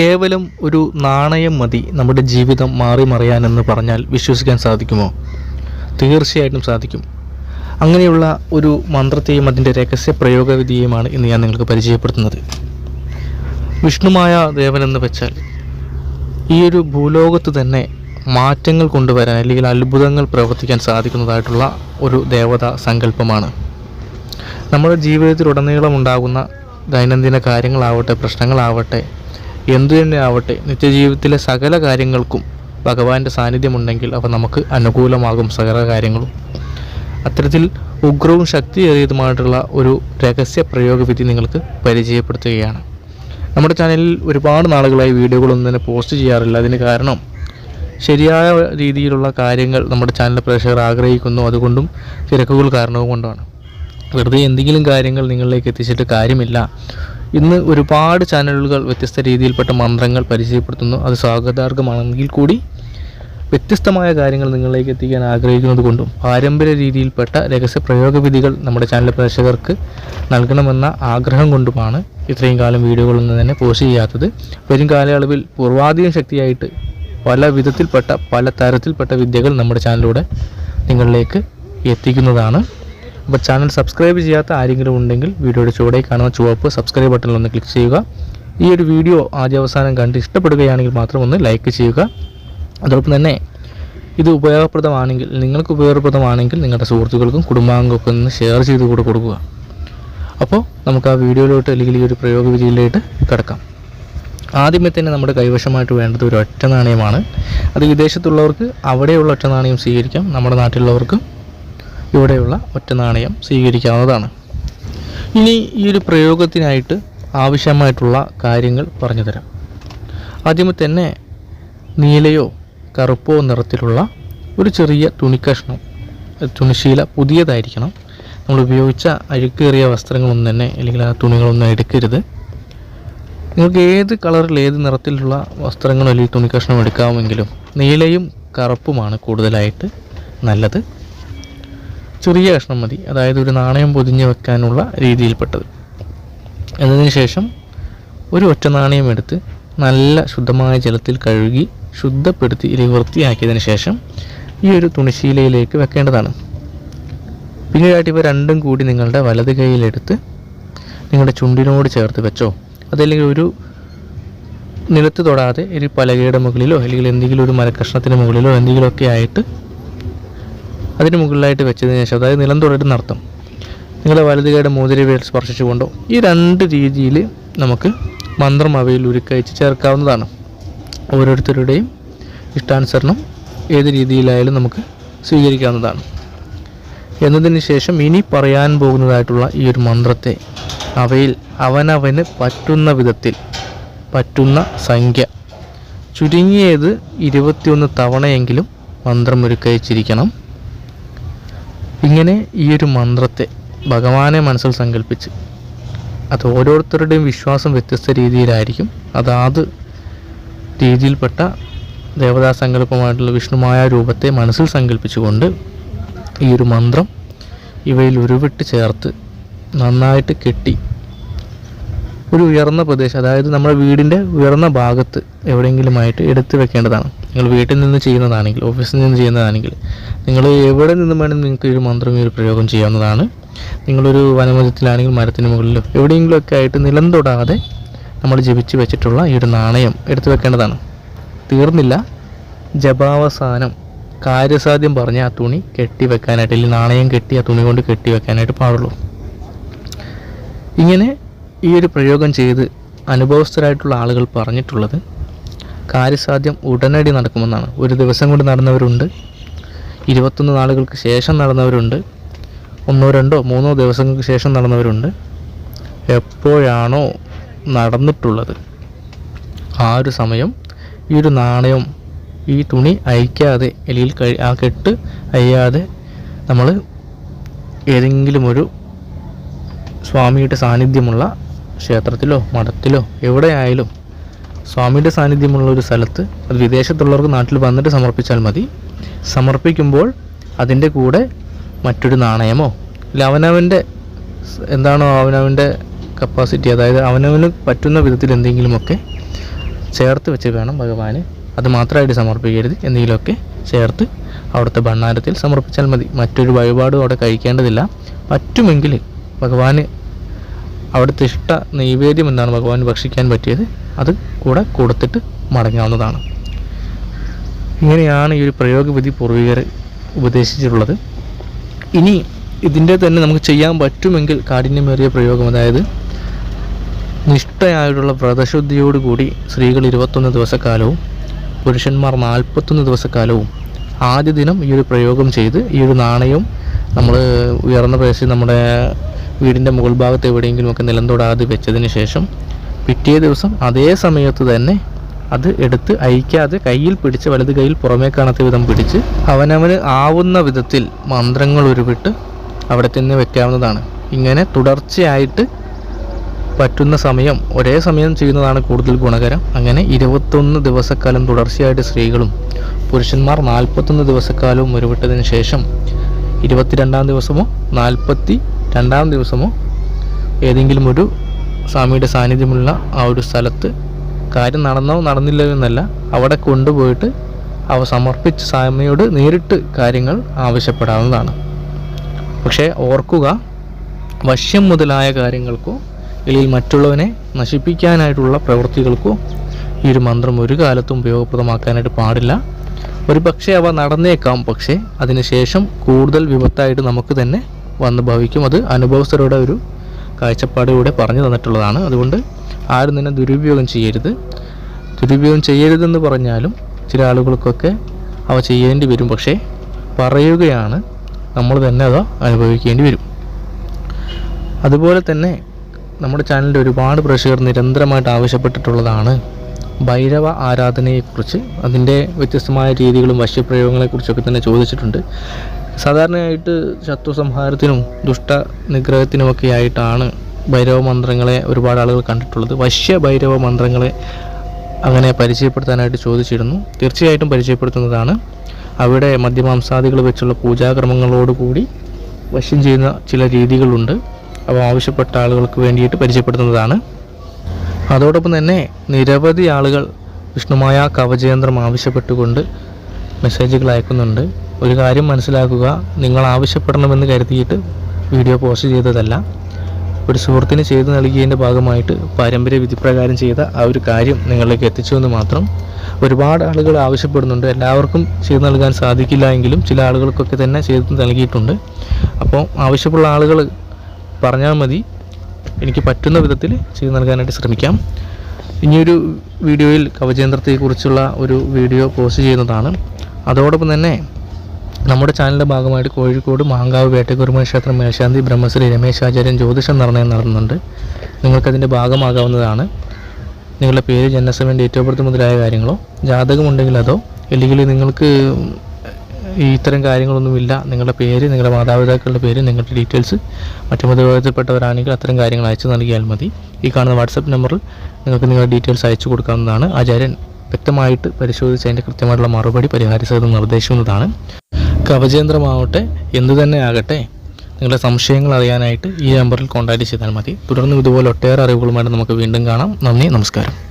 കേവലം ഒരു നാണയം മതി നമ്മുടെ ജീവിതം മാറി മറിയാനെന്ന് പറഞ്ഞാൽ വിശ്വസിക്കാൻ സാധിക്കുമോ? തീർച്ചയായിട്ടും സാധിക്കും. അങ്ങനെയുള്ള ഒരു മന്ത്രത്തെയും അതിന്റെ രഹസ്യ പ്രയോഗവിധിയുമാണ് ഇന്ന് ഞാൻ നിങ്ങൾക്ക് പരിചയപ്പെടുത്തുന്നത്. വിഷ്ണുമായ ദേവനെന്ന് വെച്ചാൽ ഈ ഒരു ഭൂലോകത്ത് തന്നെ മാറ്റങ്ങൾ കൊണ്ടുവരാൻ അല്ലെങ്കിൽ അത്ഭുതങ്ങൾ പ്രവർത്തിക്കാൻ സാധിക്കുന്നതായിട്ടുള്ള ഒരു ദേവത സങ്കല്പമാണ്. നമ്മുടെ ജീവിതത്തിലുടനീളം ഉണ്ടാകുന്ന ദൈനംദിന കാര്യങ്ങളാവട്ടെ പ്രശ്നങ്ങളാവട്ടെ എന്തു തന്നെ ആവട്ടെ നിത്യജീവിതത്തിലെ സകല കാര്യങ്ങൾക്കും ഭഗവാന്റെ സാന്നിധ്യമുണ്ടെങ്കിൽ അവ നമുക്ക് അനുകൂലമാകും സകല കാര്യങ്ങളും. അത്തരത്തിൽ ഉഗ്രവും ശക്തിയേറിയതുമായിട്ടുള്ള ഒരു രഹസ്യ പ്രയോഗവിധി നിങ്ങൾക്ക് പരിചയപ്പെടുത്തുകയാണ്. നമ്മുടെ ചാനലിൽ ഒരുപാട് നാളുകളായി വീഡിയോകളൊന്നും തന്നെ പോസ്റ്റ് ചെയ്യാറില്ല. അതിന് കാരണം ശരിയായ രീതിയിലുള്ള കാര്യങ്ങൾ നമ്മുടെ ചാനൽ പ്രേക്ഷകർ ആഗ്രഹിക്കുന്നു. അതുകൊണ്ടും തിരക്കുകൾ കാരണവും കൊണ്ടാണ്. വെറുതെ എന്തെങ്കിലും കാര്യങ്ങൾ നിങ്ങളിലേക്ക് എത്തിച്ചിട്ട് കാര്യമില്ല. ഇന്ന് ഒരുപാട് ചാനലുകൾ വ്യത്യസ്ത രീതിയിൽപ്പെട്ട മന്ത്രങ്ങൾ പരിചയപ്പെടുത്തുന്നു. അത് സ്വാഗതാർഹമാണെങ്കിൽ കൂടി വ്യത്യസ്തമായ കാര്യങ്ങൾ നിങ്ങളിലേക്ക് എത്തിക്കാൻ ആഗ്രഹിക്കുന്നത് കൊണ്ടും പാരമ്പര്യ രീതിയിൽപ്പെട്ട രഹസ്യ പ്രയോഗവിധികൾ നമ്മുടെ ചാനൽ പ്രേക്ഷകർക്ക് നൽകണമെന്ന ആഗ്രഹം കൊണ്ടുമാണ് ഇത്രയും കാലം വീഡിയോകളൊന്നും തന്നെ പോസ്റ്റ് ചെയ്യാത്തത്. വരും കാലയളവിൽ പൂർവാധികം ശക്തിയായിട്ട് പല വിധത്തിൽപ്പെട്ട പല തരത്തിൽപ്പെട്ട വിദ്യകൾ നമ്മുടെ ചാനലിലൂടെ നിങ്ങളിലേക്ക് എത്തിക്കുന്നതാണ്. അപ്പോൾ ചാനൽ സബ്സ്ക്രൈബ് ചെയ്യാത്ത ആരെങ്കിലും ഉണ്ടെങ്കിൽ വീഡിയോയുടെ ചുവടെ കാണുന്ന ചുവപ്പ് സബ്സ്ക്രൈബ് ബട്ടണിൽ ഒന്ന് ക്ലിക്ക് ചെയ്യുക. ഈ ഒരു വീഡിയോ ആദ്യ അവസാനം കണ്ട് ഇഷ്ടപ്പെടുകയാണെങ്കിൽ മാത്രം ഒന്ന് ലൈക്ക് ചെയ്യുക. അതോടൊപ്പം തന്നെ ഇത് ഉപയോഗപ്രദമാണെങ്കിൽ നിങ്ങൾക്ക് ഉപയോഗപ്രദമാണെങ്കിൽ നിങ്ങളുടെ സുഹൃത്തുക്കൾക്കും കുടുംബാംഗങ്ങൾക്കും ഒന്ന് ഷെയർ ചെയ്ത് കൂടെ കൊടുക്കുക. അപ്പോൾ നമുക്ക് ആ വീഡിയോയിലോട്ട് അല്ലെങ്കിൽ ഈ ഒരു പ്രയോഗ വിധിയിലോട്ട് കിടക്കാം. ആദ്യമേ തന്നെ നമ്മുടെ കൈവശമായിട്ട് വേണ്ടത് ഒരു ഒറ്റ നാണയമാണ് അത് വിദേശത്തുള്ളവർക്ക് അവിടെയുള്ള ഒറ്റ നാണയം സ്വീകരിക്കാം. നമ്മുടെ നാട്ടിലുള്ളവർക്ക് ഇവിടെയുള്ള ഒറ്റ നാണയം സ്വീകരിക്കാവുന്നതാണ്. ഇനി ഈ ഒരു പ്രയോഗത്തിനായിട്ട് ആവശ്യമായിട്ടുള്ള കാര്യങ്ങൾ പറഞ്ഞു തരാം. ആദ്യമേ തന്നെ നീലയോ കറുപ്പോ നിറത്തിലുള്ള ഒരു ചെറിയ തുണിക്കഷ്ണം തുണിശീല പുതിയതായിരിക്കണം. നമ്മൾ ഉപയോഗിച്ച അഴുക്കേറിയ വസ്ത്രങ്ങളൊന്നും തന്നെ അല്ലെങ്കിൽ ആ തുണികളൊന്നും എടുക്കരുത്. നിങ്ങൾക്ക് ഏത് കളറിൽ ഏത് നിറത്തിലുള്ള വസ്ത്രങ്ങളോ അല്ലെങ്കിൽ തുണിക്കഷ്ണം എടുക്കാമെങ്കിലും നീലയും കറുപ്പുമാണ് കൂടുതലായിട്ട് നല്ലത്. ചെറിയ കഷ്ണം മതി. അതായത് ഒരു നാണയം പൊതിഞ്ഞ് വെക്കാനുള്ള രീതിയിൽപ്പെട്ടത്. എന്നതിന് ശേഷം ഒരു ഒറ്റ നാണയം എടുത്ത് നല്ല ശുദ്ധമായ ജലത്തിൽ കഴുകി ശുദ്ധപ്പെടുത്തി അല്ലെങ്കിൽ വൃത്തിയാക്കിയതിന് ശേഷം ഈ ഒരു തുണിശീലയിലേക്ക് വെക്കേണ്ടതാണ്. പിന്നീടായിട്ട് ഇവ രണ്ടും കൂടി നിങ്ങളുടെ വലത് കൈയിലെടുത്ത് നിങ്ങളുടെ ചുണ്ടിനോട് ചേർത്ത് വെച്ചോ അതല്ലെങ്കിൽ ഒരു നിലത്ത് തൊടാതെ ഒരു പലകയുടെ മുകളിലോ അല്ലെങ്കിൽ എന്തെങ്കിലും ഒരു മരക്കഷ്ണത്തിന് മുകളിലോ എന്തെങ്കിലുമൊക്കെ ആയിട്ട് അതിന് മുകളിലായിട്ട് വെച്ചതിന് ശേഷം അതായത് നിലം തുടരുന്ന അർത്ഥം നിങ്ങളുടെ വലതുകയുടെ മോതിരവേൽ സ്പർശിച്ചുകൊണ്ടോ ഈ രണ്ട് രീതിയിൽ നമുക്ക് മന്ത്രം അവയിൽ ഉരുക്കയച്ച് ചേർക്കാവുന്നതാണ്. ഓരോരുത്തരുടെയും ഇഷ്ടാനുസരണം ഏത് രീതിയിലായാലും നമുക്ക് സ്വീകരിക്കാവുന്നതാണ്. എന്നതിന് ശേഷം ഇനി പറയാൻ പോകുന്നതായിട്ടുള്ള ഈ ഒരു മന്ത്രത്തെ അവയിൽ അവനവന് പറ്റുന്ന വിധത്തിൽ പറ്റുന്ന സംഖ്യ ചുരുങ്ങിയത് ഇരുപത്തിയൊന്ന് തവണയെങ്കിലും മന്ത്രം ഒരുക്കയച്ചിരിക്കണം ഇങ്ങനെ ഈ ഒരു മന്ത്രത്തെ ഭഗവാനെ മനസ്സിൽ സങ്കല്പിച്ച് അത് ഓരോരുത്തരുടെയും വിശ്വാസം വ്യത്യസ്ത രീതിയിലായിരിക്കും. അതാത് രീതിയിൽപ്പെട്ട ദേവതാ സങ്കല്പമായിട്ടുള്ള വിഷ്ണുമായ രൂപത്തെ മനസ്സിൽ സങ്കല്പിച്ചുകൊണ്ട് ഈ ഒരു മന്ത്രം ഇവയിൽ ഉരുവിട്ട് ചേർത്ത് നന്നായിട്ട് കെട്ടി ഒരു ഉയർന്ന പ്രദേശം അതായത് നമ്മുടെ വീടിന്റെ ഉയർന്ന ഭാഗത്ത് എവിടെയെങ്കിലുമായിട്ട് എടുത്തു വെക്കേണ്ടതാണ്. നിങ്ങൾ വീട്ടിൽ നിന്ന് ചെയ്യുന്നതാണെങ്കിൽ ഓഫീസിൽ നിന്ന് ചെയ്യുന്നതാണെങ്കിൽ നിങ്ങൾ എവിടെ നിന്നും വേണമെങ്കിൽ നിങ്ങൾക്ക് ഒരു മന്ത്രം ഈ ഒരു പ്രയോഗം ചെയ്യാവുന്നതാണ്. നിങ്ങളൊരു വനമതത്തിലാണെങ്കിൽ മരത്തിന് മുകളിലോ എവിടെയെങ്കിലുമൊക്കെ ആയിട്ട് നിലം തൊടാതെ നമ്മൾ ജപിച്ച് വെച്ചിട്ടുള്ള ഈ ഒരു നാണയം എടുത്തു വെക്കേണ്ടതാണ്. തീർന്നില്ല. ജപാവസാനം. കാര്യസാധ്യം പറഞ്ഞ് ആ തുണി കെട്ടി വെക്കാനായിട്ട് അല്ലെങ്കിൽ നാണയം കെട്ടി ആ തുണി കൊണ്ട് കെട്ടി വെക്കാനായിട്ട് പാടുള്ളൂ. ഇങ്ങനെ ഈ ഒരു പ്രയോഗം ചെയ്ത് അനുഭവസ്ഥരായിട്ടുള്ള ആളുകൾ പറഞ്ഞിട്ടുള്ളത് കാര്യസാധ്യം ഉടനടി നടക്കുമെന്നാണ്. ഒരു ദിവസം കൊണ്ട് നടന്നവരുണ്ട്. ഇരുപത്തൊന്ന് നാളുകൾക്ക് ശേഷം നടന്നവരുണ്ട്. ഒന്നോ രണ്ടോ മൂന്നോ ദിവസങ്ങൾക്ക് ശേഷം നടന്നവരുണ്ട്. എപ്പോഴാണോ നടന്നിട്ടുള്ളത്. ആ ഒരു സമയം ഈ ഒരു നാണയം ഈ തുണി അയക്കാതെ അല്ലെങ്കിൽ കഴി ആ കെട്ട് അയ്യാതെ നമ്മൾ ഏതെങ്കിലും ഒരു സ്വാമിയുടെ സാന്നിധ്യമുള്ള ക്ഷേത്രത്തിലോ മഠത്തിലോ എവിടെയായാലും സ്വാമിയുടെ സാന്നിധ്യമുള്ള ഒരു സ്ഥലത്ത് അത് വിദേശത്തുള്ളവർക്ക് നാട്ടിൽ വന്നിട്ട് സമർപ്പിച്ചാൽ മതി. സമർപ്പിക്കുമ്പോൾ അതിന്റെ കൂടെ മറ്റൊരു നാണയമോ? ഇല്ല അവനവന്റെ എന്താണോ അവനവന്റെ കപ്പാസിറ്റി അതായത് അവനവന് പറ്റുന്ന വിധത്തിൽ എന്തെങ്കിലുമൊക്കെ ചേർത്ത് വെച്ച് വേണം ഭഗവാന്. അത് മാത്രമായിട്ട് സമർപ്പിക്കരുത്. എന്തെങ്കിലുമൊക്കെ ചേർത്ത് അവിടുത്തെ ഭണ്ണാരത്തിൽ സമർപ്പിച്ചാൽ മതി. മറ്റൊരു വഴിപാടും അവിടെ കഴിക്കേണ്ടതില്ല. പറ്റുമെങ്കിൽ ഭഗവാന് അവിടുത്തെ ഇഷ്ട നൈവേദ്യം എന്താണ് ഭഗവാൻ ഭക്ഷിക്കാൻ പറ്റിയത്? അത് കൂടെ കൊടുത്തിട്ട് മടങ്ങാവുന്നതാണ്. ഇങ്ങനെയാണ് ഈ ഒരു പ്രയോഗവിധി പൂർവികർ ഉപദേശിച്ചിട്ടുള്ളത്. ഇനി ഇതിന്റെ തന്നെ നമുക്ക് ചെയ്യാൻ പറ്റുമെങ്കിൽ കാഠിന്യമേറിയ പ്രയോഗം അതായത് നിഷ്ഠയായിട്ടുള്ള വ്രതശുദ്ധിയോടുകൂടി സ്ത്രീകൾ ഇരുപത്തൊന്ന് ദിവസക്കാലവും പുരുഷന്മാർ നാൽപ്പത്തൊന്ന് ദിവസക്കാലവും ആദ്യ ദിനം ഈ ഒരു പ്രയോഗം ചെയ്ത് ഈ ഒരു നാണയം നമ്മൾ ഉയർന്ന പ്രദേശത്ത് നമ്മുടെ വീടിന്റെ മുകൾ ഭാഗത്ത് എവിടെയെങ്കിലുമൊക്കെ നിലം തൊടാതെ വെച്ചതിന് ശേഷം പിറ്റേ ദിവസം അതേ സമയത്ത് തന്നെ അത് എടുത്ത് അയക്കാതെ കയ്യിൽ പിടിച്ച് വലത് കയ്യിൽ പുറമേ കാണാത്ത വിധം പിടിച്ച് അവനവന് ആവുന്ന വിധത്തിൽ മന്ത്രങ്ങൾ ഉരുവിട്ട് അവിടെ തന്നെ വെക്കാവുന്നതാണ്. ഇങ്ങനെ തുടർച്ചയായിട്ട് പറ്റുന്ന സമയം ഒരേ സമയം ചെയ്യുന്നതാണ് കൂടുതൽ ഗുണകരം. അങ്ങനെ ഇരുപത്തൊന്ന് ദിവസക്കാലം തുടർച്ചയായിട്ട് സ്ത്രീകളും പുരുഷന്മാർ നാൽപ്പത്തൊന്ന് ദിവസക്കാലവും ഉരുവിട്ടതിന് ശേഷം ഇരുപത്തിരണ്ടാം ദിവസമോ നാൽപ്പത്തി രണ്ടാം ദിവസമോ ഏതെങ്കിലും ഒരു സ്വാമിയുടെ സാന്നിധ്യമുള്ള ആ ഒരു സ്ഥലത്ത് കാര്യം നടന്നോ നടന്നില്ലോ എന്നല്ല അവിടെ കൊണ്ടുപോയിട്ട് അവ സമർപ്പിച്ച് സ്വാമിയോട് നേരിട്ട് കാര്യങ്ങൾ ആവശ്യപ്പെടാവുന്നതാണ്. പക്ഷേ ഓർക്കുക വശ്യം മുതലായ കാര്യങ്ങൾക്കോ അല്ലെങ്കിൽ മറ്റുള്ളവനെ നശിപ്പിക്കാനായിട്ടുള്ള പ്രവൃത്തികൾക്കോ ഈ ഒരു മന്ത്രം ഒരു കാലത്തും ഉപയോഗപ്രദമാക്കാനായിട്ട് പാടില്ല. ഒരു പക്ഷേ അവ നടന്നേക്കാം പക്ഷേ അതിനുശേഷം കൂടുതൽ വിപത്തായിട്ട് നമുക്ക് തന്നെ വന്ന് ഭവിക്കും. അത് അനുഭവസ്ഥരുടെ ഒരു കാഴ്ചപ്പാടിലൂടെ പറഞ്ഞു തന്നിട്ടുള്ളതാണ്. അതുകൊണ്ട് ആരും തന്നെ ദുരുപയോഗം ചെയ്യരുത്. ദുരുപയോഗം ചെയ്യരുതെന്ന് പറഞ്ഞാലും ചില ആളുകൾക്കൊക്കെ അവ ചെയ്യേണ്ടി വരും. പക്ഷേ പറയുകയാണ് നമ്മൾ തന്നെ അത് അനുഭവിക്കേണ്ടി വരും. അതുപോലെ തന്നെ നമ്മുടെ ചാനലിൽ ഒരുപാട് പ്രേക്ഷകർ നിരന്തരമായിട്ട് ആവശ്യപ്പെട്ടിട്ടുള്ളതാണ് ഭൈരവ ആരാധനയെക്കുറിച്ച്. അതിന്റെ വ്യത്യസ്തമായ രീതികളും വശ്യപ്രയോഗങ്ങളെക്കുറിച്ചൊക്കെ തന്നെ ചോദിച്ചിട്ടുണ്ട്. സാധാരണയായിട്ട് ശത്രു സംഹാരത്തിനും ദുഷ്ട നിഗ്രഹത്തിനുമൊക്കെ ആയിട്ടാണ് ഭൈരവ മന്ത്രങ്ങളെ ഒരുപാട് ആളുകൾ കണ്ടിട്ടുള്ളത്. വശ്യ ഭൈരവ മന്ത്രങ്ങളെ അങ്ങനെ പരിചയപ്പെടുത്താനായിട്ട് ചോദിച്ചിരുന്നു. തീർച്ചയായിട്ടും പരിചയപ്പെടുത്തുന്നതാണ്. അവിടെ മദ്യമാംസാദികൾ വെച്ചുള്ള പൂജാക്രമങ്ങളോടുകൂടി വശ്യം ചെയ്യുന്ന ചില രീതികളുണ്ട്. അവ ആവശ്യപ്പെട്ട ആളുകൾക്ക് വേണ്ടിയിട്ട് പരിചയപ്പെടുത്തുന്നതാണ്. അതോടൊപ്പം തന്നെ നിരവധി ആളുകൾ വിഷ്ണുമായ കവചയന്ത്രം ആവശ്യപ്പെട്ടുകൊണ്ട് മെസ്സേജുകൾ അയക്കുന്നുണ്ട്. ഒരു കാര്യം മനസ്സിലാക്കുക നിങ്ങൾ ആവശ്യപ്പെടണമെന്ന് കരുതിയിട്ട് വീഡിയോ പോസ്റ്റ് ചെയ്തതല്ല. ഒരു സുഹൃത്തിന് ചെയ്തു നൽകിയതിന്റെ ഭാഗമായിട്ട് പാരമ്പര്യ വിധിപ്രകാരം ചെയ്ത ആ ഒരു കാര്യം നിങ്ങളിലേക്ക് എത്തിച്ചു എന്ന് മാത്രം. ഒരുപാട് ആളുകൾ ആവശ്യപ്പെടുന്നുണ്ട്. എല്ലാവർക്കും ചെയ്തു നൽകാൻ സാധിക്കില്ല എങ്കിലും ചില ആളുകൾക്കൊക്കെ തന്നെ ചെയ്തു നൽകിയിട്ടുണ്ട്. അപ്പോൾ ആവശ്യമുള്ള ആളുകൾ പറഞ്ഞാൽ മതി. എനിക്ക് പറ്റുന്ന വിധത്തിൽ ചെയ്തു നൽകാനായിട്ട് ശ്രമിക്കാം. ഇനിയൊരു വീഡിയോയിൽ കവചേന്ദ്രത്തെക്കുറിച്ചുള്ള ഒരു വീഡിയോ പോസ്റ്റ് ചെയ്യുന്നതാണ്. അതോടൊപ്പം തന്നെ നമ്മുടെ ചാനലിന്റെ ഭാഗമായിട്ട് കോഴിക്കോട് മാങ്കാവ് വേട്ടക്കുരുമ ക്ഷേത്രം മേൽശാന്തി ബ്രഹ്മശ്രീ രമേശാചാര്യൻ ജ്യോതിഷം നിർണയം നടത്തുന്നുണ്ട്. നിങ്ങൾക്കതിന്റെ ഭാഗമാകാവുന്നതാണ്. നിങ്ങളുടെ പേര് ജനനസമയം ഡേറ്റ് ഓഫ് ബർത്ത് മുതലായ കാര്യങ്ങളോ ജാതകമുണ്ടെങ്കിൽ അതോ അല്ലെങ്കിൽ നിങ്ങൾക്ക് ഇത്തരം കാര്യങ്ങളൊന്നുമില്ല നിങ്ങളുടെ പേര് നിങ്ങളുടെ മാതാപിതാക്കളുടെ പേര് നിങ്ങളുടെ ഡീറ്റെയിൽസ് മറ്റു മതവിഭാഗത്തിൽപ്പെട്ടവരാണെങ്കിൽ അത്തരം കാര്യങ്ങൾ അയച്ചു നൽകിയാൽ മതി. ഈ കാണുന്ന വാട്സപ്പ് നമ്പറിൽ നിങ്ങൾക്ക് നിങ്ങളുടെ ഡീറ്റെയിൽസ് അയച്ചു കൊടുക്കാവുന്നതാണ്. ആചാര്യൻ വ്യക്തമായിട്ട് പരിശോധിച്ച് അതിന്റെ കൃത്യമായിട്ടുള്ള മറുപടി പരിഹാരിച്ചത് നിർദ്ദേശിക്കുന്നതാണ് കവചേന്ദ്രമാവട്ടെ എന്തു തന്നെ ആകട്ടെ നിങ്ങളുടെ സംശയങ്ങൾ അറിയാനായിട്ട് ഈ നമ്പറിൽ കോൺടാക്റ്റ് ചെയ്താൽ മതി. തുടർന്നും ഇതുപോലെ ഒട്ടേറെ അറിവുകളുമായിട്ട് നമുക്ക് വീണ്ടും കാണാം. നന്ദി നമസ്കാരം.